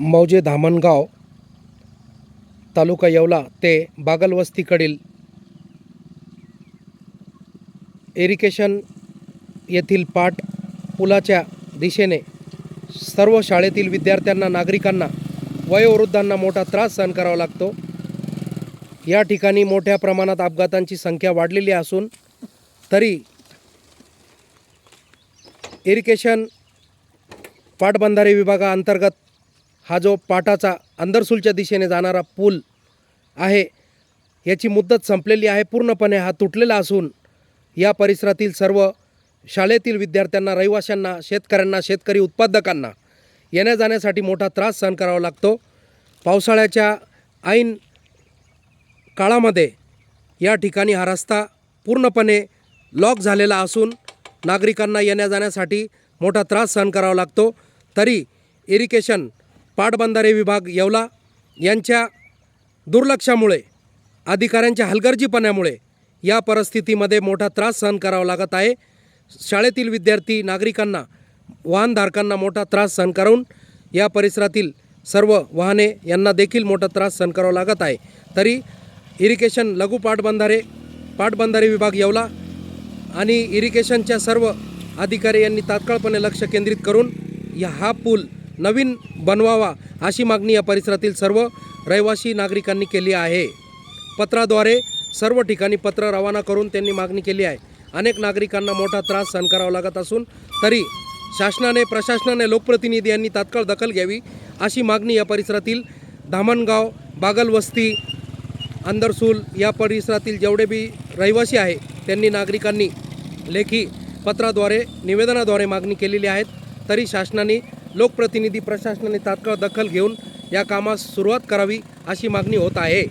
मौजे धामणगाव तालुका येवला ते बागलवस्तीकडील एरिकेशन येथील पाट पुलाच्या दिशेने सर्व शाळेतील विद्यार्थ्यांना नागरिकांना वयोवृद्धांना मोठा त्रास सहन करावा लागतो. या ठिकाणी मोठ्या प्रमाणात अपघातांची संख्या वाढलेली असून तरी इरिकेशन पाटबंधारे विभागाअंतर्गत हा जो पाटाचा अंदरसूलच्या दिशेने जाणारा पूल आहे याची मुदत संपलेली आहे. पूर्णपणे हा तुटलेला असून या परिसरातील सर्व शाळेतील विद्यार्थ्यांना रहिवाशांना शेतकऱ्यांना शेतकरी उत्पादकांना येण्या जाण्यासाठी मोठा त्रास सहन करावा लागतो. पावसाळ्याच्या ऐन काळामध्ये या ठिकाणी हा रस्ता पूर्णपणे लॉक झालेला असून नागरिकांना येण्या जाण्यासाठी मोठा त्रास सहन करावा लागतो. तरी इरिगेशन पाटबंधारे विभाग येवला. यांच्या दुर्लक्षामुळे अधिकाऱ्यांच्या हलगर्जीपणामुळे या परिस्थितीमध्ये मोठा त्रास सहन करावा लागत आहे. शाळेतील विद्यार्थी नागरिकांना वाहनधारकांना मोठा त्रास सहन करून या परिसरातील सर्व वाहने यांना देखील मोठा त्रास सहन करावा लागत आहे. तरी इरिगेशन लघु पाटबंधारे पाटबंधारे विभाग येवला आणि इरिगेशनच्या सर्व अधिकारी यांनी तात्काळपणे लक्ष केंद्रित करून या हा पूल नवीन बनवावा अशी मागणी या परिसरातील सर्व रहिवासी नागरिकांनी केली आहे. पत्राद्वारे सर्व ठिकाणी पत्र रवाना करून त्यांनी मागणी केली आहे. अनेक नागरिकांना मोठा त्रास सहन करावा लागत असून तरी शासनाने प्रशासनाने लोकप्रतिनिधी यांनी तात्काळ दखल घ्यावी अशी मागणी या परिसरातील धामणगाव बागलवस्ती अंदरसूल या परिसरातील जेवढे बी रहिवासी आहे त्यांनी नागरिकांनी लेखी पत्राद्वारे निवेदनाद्वारे मागणी केलेली आहेत. तरी शासनाने लोकप्रतिनिधी प्रशासनाने तात्काळ दखल घेऊन या कामास सुरुवात करावी अशी मागणी होत आहे.